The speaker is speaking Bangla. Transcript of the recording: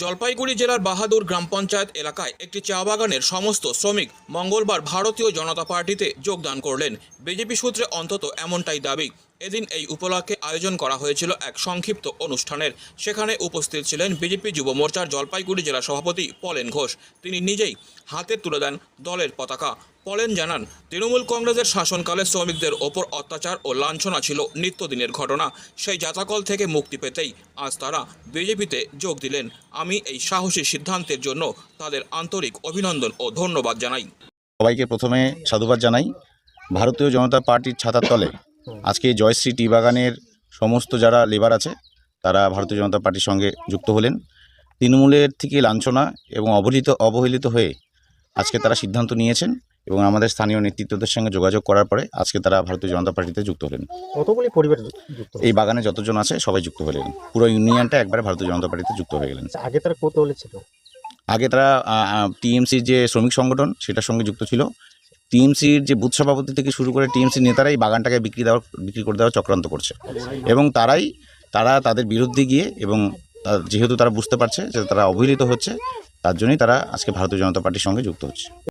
জলপাইগুড়ি জেলার বাহাদুর গ্রাম পঞ্চায়েত এলাকায় একটি চা বাগানের সমস্ত শ্রমিক মঙ্গলবার ভারতীয় জনতা পার্টিতে যোগদান করলেন। বিজেপি সূত্রে অন্তত এমনটাই দাবি। এদিন এই উপলক্ষে আয়োজন করা হয়েছিল এক সংক্ষিপ্ত অনুষ্ঠানের। সেখানে উপস্থিত ছিলেন বিজেপি যুব মোর্চার জলপাইগুড়ি জেলা সভাপতি পলেন ঘোষ। তিনি নিজেই হাতে তুলে দেন দলের পতাকা। পলেন জানান, তৃণমূল কংগ্রেসের শাসনকালে শ্রমিকদের ওপর অত্যাচার ও লাঞ্ছনা ছিল নিত্যদিনের ঘটনা। সেই জাতাকল থেকে মুক্তি পেতেই আজ তারা বিজেপিতে যোগ দিলেন। আমি এই সাহসী সিদ্ধান্তের জন্য তাদের আন্তরিক অভিনন্দন ও ধন্যবাদ জানাই। সবাইকে প্রথমে সাধুবাদ জানাই। ভারতীয় জনতা পার্টির ছাতার তলে আজকে জয়শ্রী টি বাগানের সমস্ত যারা লেবার আছে, তারা ভারতীয় জনতা পার্টির সঙ্গে যুক্ত হলেন। তৃণমূলের থেকে লাঞ্ছনা এবং অবহেলিত অবহেলিত হয়ে আজকে তারা সিদ্ধান্ত নিয়েছেন। এবং আমাদের স্থানীয় নেতৃত্বদের সঙ্গে যোগাযোগ করার পরে আজকে তারা ভারতীয় জনতা পার্টিতে যুক্ত হলেন। কতগুলি পরিবার এই বাগানে যতজন আছে সবাই যুক্ত হলেন। পুরো ইউনিয়নটা একবারে ভারতীয় জনতা পার্টিতে যুক্ত হয়ে গেলেন। আচ্ছা, আগে তারা কত ছিল? আগে তারা টিএমসির যে শ্রমিক সংগঠন সেটার সঙ্গে যুক্ত ছিল। টিএমসির যে বুথ সভাপতি থেকে শুরু করে টিএমসির নেতারাই বাগানটাকে বিক্রি দেওয়ার বিক্রি করে দেওয়ার চক্রান্ত করছে। এবং তারাই তারা তাদের বিরুদ্ধে গিয়ে এবং যেহেতু তারা বুঝতে পারছে যে তারা অবহেলিত হচ্ছে তার জন্যই তারা আজকে ভারতীয় জনতা পার্টির সঙ্গে যুক্ত হচ্ছে।